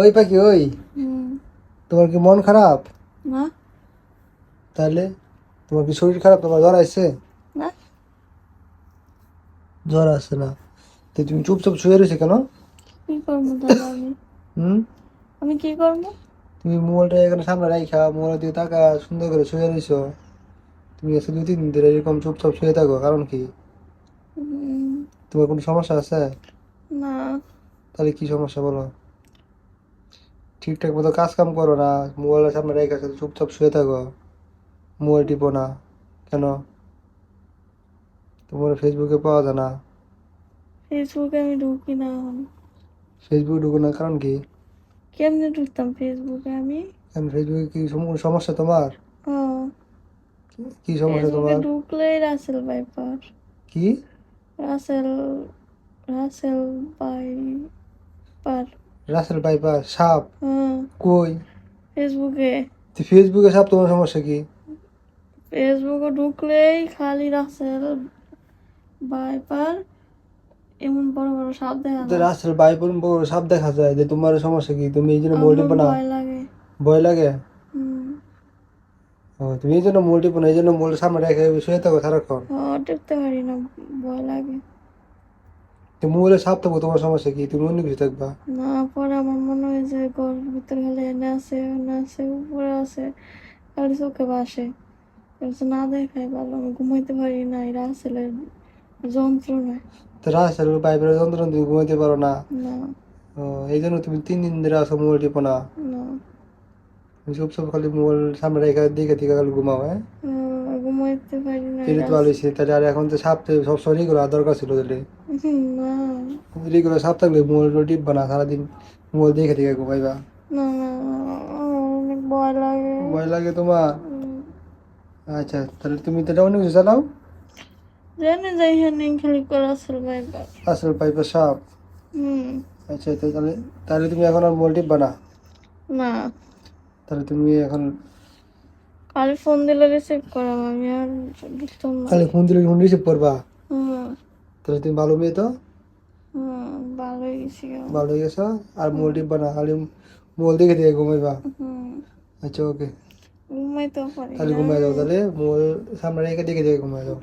ওই পাখি ওই? তোমার কি মন খারাপ? না। তাহলে তোমার কি শরীর খারাপ? তোমার জ্বর আসছে? না। জ্বর আসছে না। তো তুমি চুপচাপ শুয়ে রয়েছে কেন? কি করব তাহলে আমি? হুম? আমি কি করব? তুমি মোবাইলটা এখানে সামনে রাখা মোবাইল দিয়ে টাকা সুন্দর করে শুয়ে রয়েছো। তুমি আজকে দুই তিন দিন ধরে এরকম চুপচাপ শুয়ে থাকো কারণ কি? তোমার কোনো সমস্যা আছে? না। তাহলে কি সমস্যা বলো? ঠিকঠাক মতো কাজ কাম করো না মোবাইলের সামনে রেখে শুধু চুপচাপ শুয়ে থাকো। মোবাইল টিপো না কেন? তোমার ফেসবুকে পাওয়া যায় না। ফেসবুকে আমি ঢুকি না এখন। ফেসবুক ঢুকো না কারণ কি? কেমনে ঢুকতাম ফেসবুকে আমি? কারণ ফেসবুকে কি সম- সমস্যা তোমার? কি সমস্যা তোমার? ঢুকলেই রাসেল বাইপার কি? Russell Russell viper Russell viper সাপ কই? ফেসবুকে। তো ফেসবুকে সাপ তোমার সমস্যা কি? ফেসবুকে ঢুকলেই খালি রাসেল বাইপার এমন বড় বড় সাপ দেখা যায়। রাসেল বাইপার বড় সাপ দেখা যায় যে তোমার সমস্যা কি? তুমি এই জন্য মোবাইল আমার না? ভয় লাগে। ভয় লাগে? ও তুমি এই জন্য মোবাইল টিপো না? এই জন্য মোবাইল সামনে রেখে শুয়ে থাকো সারাক্ষণ। ও টিপতে পারি না ভয় লাগে। তো মোবাইলে সাপ থাকব তোমার সমস্যা কি? তুমি অন্য কিছু থাকবা? না পরে আমার মনে হয় যে ঘরের ভিতরে খালি এনে আছে এনে আছে উপরে আছে। খালি চোখে বাসে। না দেখাই ভালো আমি ঘুমাইতে পারি না এরা আসলে যন্ত্রণায় তো রাসেল বাইপারের যন্ত্রণা তুমি ঘুমাইতে পারো না। না। ও এই জন্য তুমি তিন দিন ধরে আসো মোবাইল টিপো না। না। সব খালি মোবাইল সামনে রেখে দিকে দিকে খালি ঘুমাও হ্যাঁ? ঘুমাইতে পারি না এটা তো তাহলে আর এখন তো সাপ তো সব সরি করা দরকার ছিল তাহলে। না রেগুলো সাপ থাকলে মোবাইল টিপবা না সারাদিন মোবাইল দেখে দেখে ঘুমাইবা। না অনেক ভয় লাগে। ভয় লাগে তোমার আচ্ছা তাহলে তুমি তো অন্য কিছু চালাও জানি যাই হ্যাঁ খালি করে আসল ভাইবার আসল পাইপের সাপ। হুম। আচ্ছা তাহলে তাহলে তুমি এখন আর মোবাইল টিপবা না? না। তাহলে তুমি এখন কাল ফোন দিলে রিসিভ করাম আমি আর বুঝতাম না। খালি ফোন দিলে ফোন রিসিভ করবা? হুম। তাহলে তুমি ভালো মেয়ে তো? হুম ভালো গেছি ভালো গেছো? আর মোবাইল টিপবা না খালি মোবাইল দেখে দেখে ঘুমাইবা? আচ্ছা ওকে ঘুমাইতেও পারি তাহলে ঘুমাই যাও তাহলে মোবাইল সামনে রেখে দেখে দেখে ঘুমাই যাও